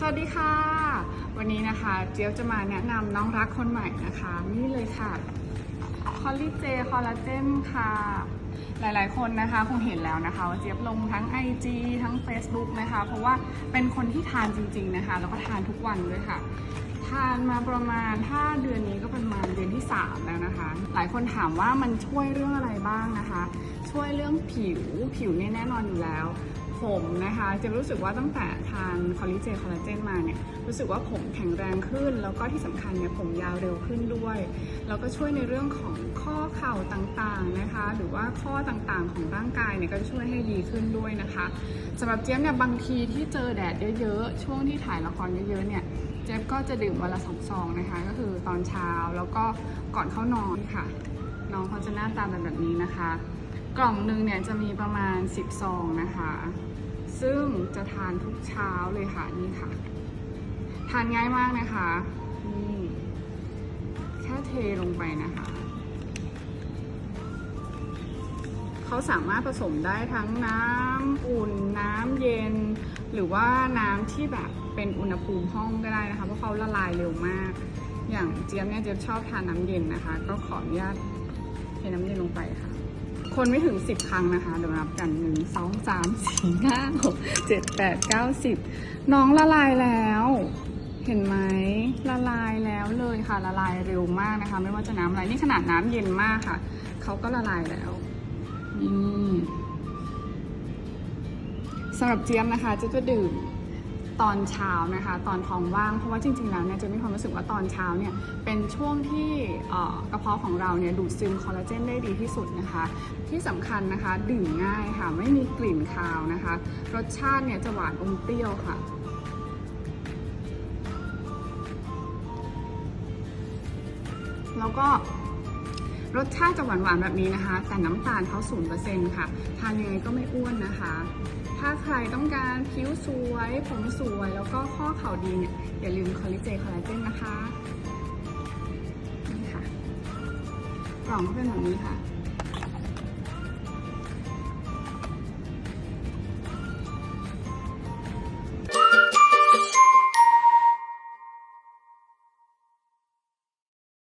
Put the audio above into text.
สวัสดีค่ะ วันนี้นะคะ เจี๊ยบจะมาแนะนำน้องรักคนใหม่นะคะ นี่เลยค่ะคอลลิเจคอลลาเจนค่ะ หลายๆ คนนะคะคงเห็นแล้วนะคะ ว่าเจี๊ยบลงทั้ง IG ทั้ง Facebook นะคะ เพราะว่าเป็นคนที่ทานจริง ๆนะคะ แล้วก็ทานทุกวันด้วยค่ะ ทานมาประมาณถ้าเดือนนี้ก็ประมาณเดือนที่ 3 แล้วนะคะ หลายคนถามว่ามันช่วยเรื่องอะไรบ้างนะคะ ช่วยเรื่องผิวผิวเนี่ยแน่นอนอยู่แล้ว ผมนะคะจะรู้สึกว่าตั้งแต่ทานคอลลิเจนคอลลาเจนมาเนี่ยรู้สึกว่าผมแข็งแรงขึ้น แล้วก็ที่สำคัญเนี่ยผมยาวเร็วขึ้นด้วยแล้วก็ช่วยในเรื่องของข้อเข่าต่างๆนะคะ หรือว่าข้อต่างๆของร่างกายเนี่ยก็ช่วยให้ดีขึ้นด้วยนะคะสำหรับเจี๊ยบเนี่ยบางทีที่เจอแดดเยอะๆ ช่วงที่ถ่ายละครเยอะๆเนี่ยเจี๊ยบก็จะดื่มวันละสองซองนะคะ ก็คือตอนเช้าแล้วก็ก่อนเข้านอนค่ะ น้องเขาจะหน้าตาเป็นแบบนี้นะคะ กล่องหนึ่งเนี่ยจะมีประมาณ 10 ซองนะคะ ซึ่งจะทานทุกเช้าเลยค่ะนี่ค่ะ ทานง่ายมากนะคะนี่แค่เทลงไปนะคะ เขาสามารถผสมได้ทั้งน้ำอุ่นน้ำเย็น หรือว่าน้ำที่แบบเป็นอุณหภูมิห้องก็ได้นะคะ เพราะเขาละลายเร็วมาก อย่างเจี๊ยบเนี่ยเจี๊ยบชอบทานน้ำเย็นนะคะ ก็ขออนุญาตเทน้ำเย็นลงไปค่ะ คนไม่ถึง 10 ครั้งนะคะ เดี๋ยวนับกัน 1 2 3 4 5 6 7 8 9 10 น้องละลายแล้ว เห็นไหมละลายแล้วเลยค่ะ ละลายเร็วมากนะคะ ไม่ว่าจะน้ำอะไร นี่ขนาดน้ำเย็นมากค่ะ เขาก็ละลายแล้วนี่สำหรับเจี๊ยบนะคะจะจะดื่ม ตอนเช้านะคะ ตอนท้องว่างเพราะว่าจริงๆแล้วเนี่ยจะมีความรู้สึกว่าตอนเช้าเนี่ยเป็นช่วงที่กระเพาะของเราเนี่ยดูดซึมคอลลาเจนได้ดีที่สุดนะคะ ที่สำคัญนะคะดื่มง่ายค่ะไม่มีกลิ่นคาวนะคะ รสชาติเนี่ยจะหวานอมเปรี้ยวค่ะแล้วก็ รสชาติจะหวานๆแบบนี้นะคะ แต่น้ำตาลเขา0%ค่ะ ทานยังไงก็ไม่อ้วนนะคะ ถ้าใครต้องการผิวสวย ผมสวย แล้วก็ข้อเข่าดีเนี่ย อย่าลืมคอลลิเจคอลลาเจนนะคะ นี่ค่ะ กล่องก็เป็นแบบนี้ค่ะ